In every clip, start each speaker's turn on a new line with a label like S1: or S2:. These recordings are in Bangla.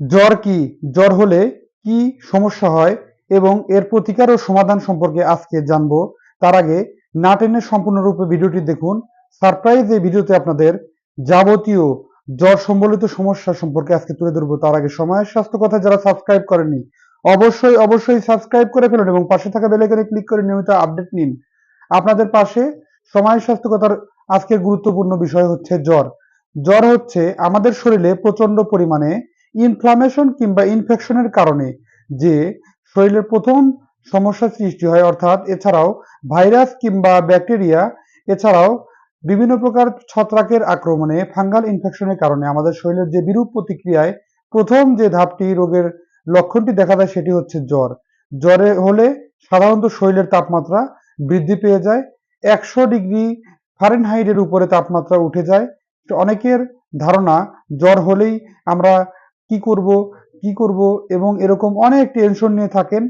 S1: জ্বর কি? জ্বর হলে কি সমস্যা হয়? এবং এর প্রতিকার ও সমাধান সম্পর্কে আজকে জানব। তার আগে না টেনে সম্পূর্ণরূপে ভিডিওটি দেখুন। সারপ্রাইজ এই ভিডিওতে আপনাদের যাবতীয় জ্বর সম্বলিত সমস্যা সম্পর্কে আজকে তুলে ধরবো। তার আগে সময়ের স্বাস্থ্য কথা যারা সাবস্ক্রাইব করেননি, অবশ্যই অবশ্যই সাবস্ক্রাইব করে ফেলুন এবং পাশে থাকা বেল আইকনে ক্লিক করে নিয়মিত আপডেট নিন। আপনাদের পাশে সময় স্বাস্থ্য কথার আজকের গুরুত্বপূর্ণ বিষয় হচ্ছে জ্বর। জ্বর হচ্ছে আমাদের শরীরে প্রচণ্ড পরিমাণে ইনফ্লামেশন কিংবা ইনফেকশনের কারণে যে শরীরের প্রথম সমস্যা সৃষ্টি হয়, অর্থাৎ এছাড়াও ভাইরাস কিংবা ব্যাকটেরিয়া, এছাড়াও বিভিন্ন প্রকার ছত্রাকের আক্রমণে, ফাঙ্গাল ইনফেকশনের কারণে আমাদের শরীরের যে বিরূপ প্রতিক্রিয়ায় প্রথম যে ধাপটি রোগের লক্ষণটি দেখা যায় সেটি হচ্ছে জ্বর। জ্বরে হলে সাধারণত শরীরের তাপমাত্রা বৃদ্ধি পেয়ে যায়, একশো ডিগ্রি ফারেনহাইটের উপরে তাপমাত্রা উঠে যায়। অনেকের ধারণা জ্বর হলেই আমরা কি করব কি করব এবং এরকম অনেক টেনশন নিয়ে থাকেন।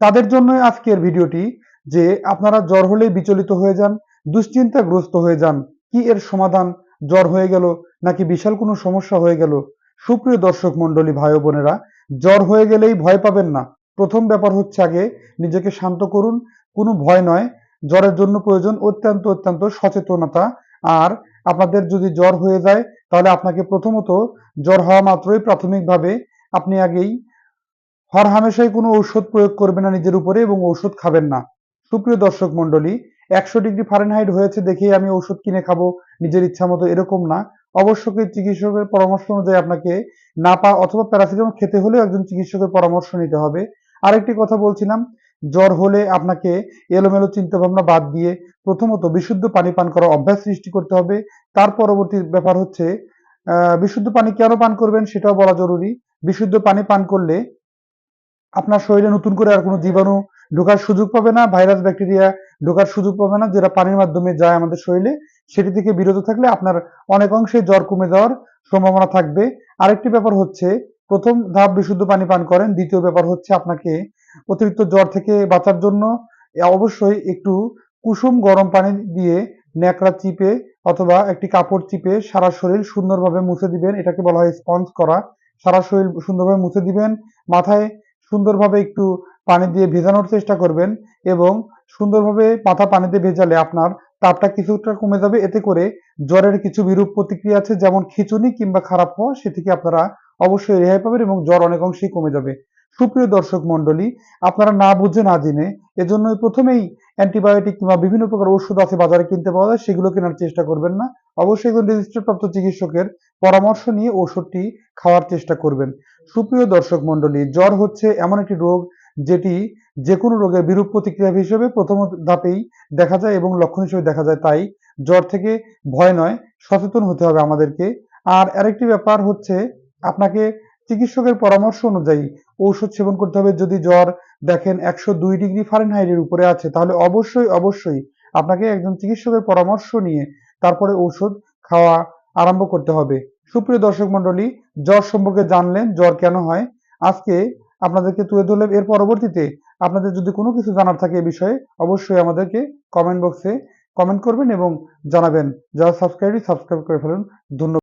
S1: তাদের জন্য আজকের ভিডিওটি যে আপনারা জ্বর হলেই বিচলিত হয়ে যান, দুশ্চিন্তাগ্রস্ত হয়ে যান, কি এর সমাধান? জ্বর হয়ে গেল নাকি বিশাল কোনো সমস্যা হয়ে গেল? সুপ্রিয় দর্শক মণ্ডলী, ভাই বোনেরা, জ্বর হয়ে গেলেই ভয় পাবেন না। প্রথম ব্যাপার হচ্ছে আগে নিজেকে শান্ত করুন, কোনো ভয় নয়। জ্বরের জন্য প্রয়োজন অত্যন্ত অত্যন্ত সচেতনতা। আর আপনাদের যদি জ্বর হয়ে যায় তাহলে আপনাকে প্রথমত জ্বর হওয়া মাত্রই প্রাথমিকভাবে আপনি আগেই হর হামেশাই কোনো ঔষধ প্রয়োগ করবেন না নিজের উপরে এবং ঔষধ খাবেন না। সুপ্রিয় দর্শক মণ্ডলী, একশো ডিগ্রি ফারেনহাইট হয়েছে দেখেই আমি ঔষধ কিনে খাব নিজের ইচ্ছা মতো এরকম না। অবশ্যই চিকিৎসকের পরামর্শ অনুযায়ী আপনাকে নাপা অথবা প্যারাসিটামল খেতে হলেও একজন চিকিৎসকের পরামর্শ নিতে হবে। আরেকটি কথা বলছিলাম জ্বর হলে আপনাকে এলোমেলো চিন্তা ভাবনা বাদ দিয়ে প্রথমত বিশুদ্ধ পানি পান করার অভ্যাস সৃষ্টি করতে হবে। তার পরবর্তী ব্যাপার হচ্ছে বিশুদ্ধ পানি কেন পান করবেন সেটাও বলা জরুরি। বিশুদ্ধ পানি পান করলে আপনার শরীরে নতুন করে আর কোনো জীবাণু ঢোকার সুযোগ পাবে না, ভাইরাস, ব্যাকটেরিয়া ঢোকার সুযোগ পাবে না যেটা পানির মাধ্যমে যায় আমাদের শরীরে। সেটি থেকে বিরত থাকলে আপনার অনেক অংশে জ্বর কমে যাওয়ার সম্ভাবনা থাকবে। আরেকটি ব্যাপার হচ্ছে প্রথম ধাপ বিশুদ্ধ পানি পান করেন। দ্বিতীয় ব্যাপার হচ্ছে আপনাকে অতিরিক্ত জ্বর থেকে বাঁচার জন্য অবশ্যই একটু কুসুম গরম পানি দিয়ে ন্যাকড়া চিপে অথবা একটি কাপড় চিপে সারা শরীর সুন্দরভাবে মুছে দিবেন। এটাকে বলা হয় স্পঞ্জ করা। সারা শরীর সুন্দরভাবে মুছে দিবেন। মাথায় সুন্দরভাবে একটু পানি দিয়ে ভেজানোর চেষ্টা করবেন এবং সুন্দরভাবে মাথা পানিতে ভেজালে আপনার তাপটা কিছুটা কমে যাবে। এতে করে জ্বরের কিছু বিরূপ প্রতিক্রিয়া আছে, যেমন খিঁচুনি কিংবা খারাপ হওয়া সে থেকে আপনারা অবশ্যই রেহাই পাবেন এবং জ্বর অনেক অংশেই কমে যাবে। সুপ্রিয় দর্শক মণ্ডলী, আপনারা না বুঝে, না জেনে এজন্যই প্রথমেই অ্যান্টিবায়োটিক কিংবা বিভিন্ন প্রকার ওষুধ আছে বাজারে কিনতে পাওয়া যায়, সেগুলো কেনার চেষ্টা করবেন না। অবশ্যই একজন রেজিস্টার প্রাপ্ত চিকিৎসকের পরামর্শ নিয়ে ওষুধটি খাওয়ার চেষ্টা করবেন। সুপ্রিয় দর্শক মণ্ডলী, জ্বর হচ্ছে এমন একটি রোগ যেটি যে কোনো রোগের বিরূপ প্রতিক্রিয়া হিসেবে প্রথম ধাপেই দেখা যায় এবং লক্ষণ হিসেবে দেখা যায়। তাই জ্বর থেকে ভয় নয়, সচেতন হতে হবে আমাদেরকে। আর আরেকটি ব্যাপার হচ্ছে আপনাকে চিকিৎসকের পরামর্শ অনুযায়ী ঔষধ সেবন করতে হবে। যদি জ্বর দেখেন একশো দুই ডিগ্রি ফারেনহাইটের উপরে আছে, তাহলে অবশ্যই অবশ্যই আপনাকে একজন চিকিৎসকের পরামর্শ নিয়ে তারপরে ঔষধ খাওয়া আরম্ভ করতে হবে। সুপ্রিয় দর্শক মণ্ডলী, জ্বর সম্পর্কে জানলেন, জ্বর কেন হয়? আজকে আপনাদেরকে তুলে ধরলাম। এর পরবর্তীতে আপনাদের যদি কোনো কিছু জানার থাকে এ বিষয়ে, অবশ্যই আমাদেরকে কমেন্ট বক্সে কমেন্ট করবেন এবং জানাবেন। যারা সাবস্ক্রাইব সাবস্ক্রাইব করে ফেলুন, ধন্যবাদ।